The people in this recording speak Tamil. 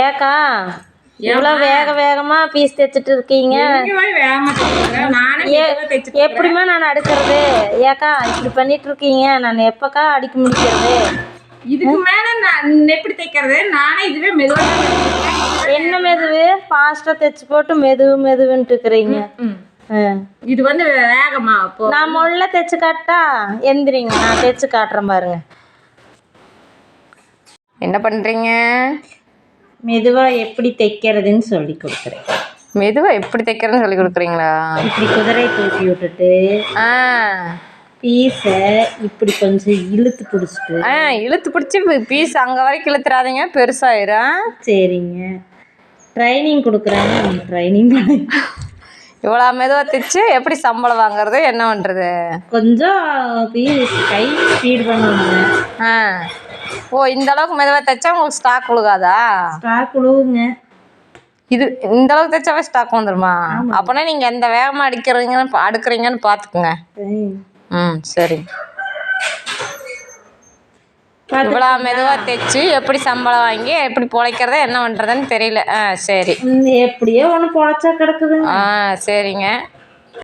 ஏக்கா இவ்வளோ வேக வேகமா பீஸ் தைச்சிட்டு இருக்கீங்க. தைக்கிறேன். நானே அடுக்கிறது? ஏக்கா இப்படி பண்ணிட்டு இருக்கீங்க. நான் எப்பக்கா அடிக்க முடிக்கிறது? இதுக்கு மேல நான் எப்படி தைக்கிறது? நானே இதுவே மெதுவா தான் தைச்சிருக்கேன். என்ன மெதுவு? ஃபாஸ்ட்டாக தைச்சு போட்டு மெதுவு மெதுவுன்ட்டு இருக்கிறீங்க. இது வந்து வேகமா அப்போ. நான் முள்ள தைச்சு காட்டா எந்திரிங்க. நான் தைச்சு காட்டுறேன் பாருங்க. என்ன பண்ணுறீங்க மெதுவா எப்படி தைக்கிறதுன்னு சொல்லி கொடுக்குறேன். மெதுவாக எப்படி தைக்கிறதுன்னு சொல்லி கொடுக்குறீங்களா? இப்படி குதிரை தூக்கி விட்டுட்டு ஆ. பீஸை இப்படி கொஞ்சம் இழுத்து பிடிச்சிட்டு. ஆ இழுத்து பிடிச்சி பீஸ் அங்கே வரைக்கும் இழுத்துறாதீங்க பெருசாயிரும். சரிங்க. ட்ரைனிங் கொடுக்குறாங்க ட்ரைனிங் இவ்வளோ மெதுவாக தைச்சு எப்படி சம்பளம் வாங்குறது என்ன பண்ணுறது கொஞ்சம் கை ஸ்பீட் பண்ணுவாங்க. ஆ. ஓ இந்த அளவுக்கு மெதுவாக தைச்சா உங்களுக்கு ஸ்டாக் விழுகாதா ஸ்டாக் உழுவுங்க. இது இந்த அளவுக்கு தைச்சாவே ஸ்டாக் வந்துருமா? அப்போனா நீங்கள் எந்த வேகமாக அடிக்கிறீங்கன்னு அடுக்குறீங்கன்னு பார்த்துக்குங்க ம். ம் சரி. இவ்வளோ மெதுவாக தைச்சு எப்படி சம்பளம் வாங்கி எப்படி பிழைக்கிறத என்ன பண்ணுறதுன்னு தெரியல. ஆ சரி. எப்படியோ ஒன்று பொழைச்சா கிடக்குதுங்க. ஆ சரிங்க.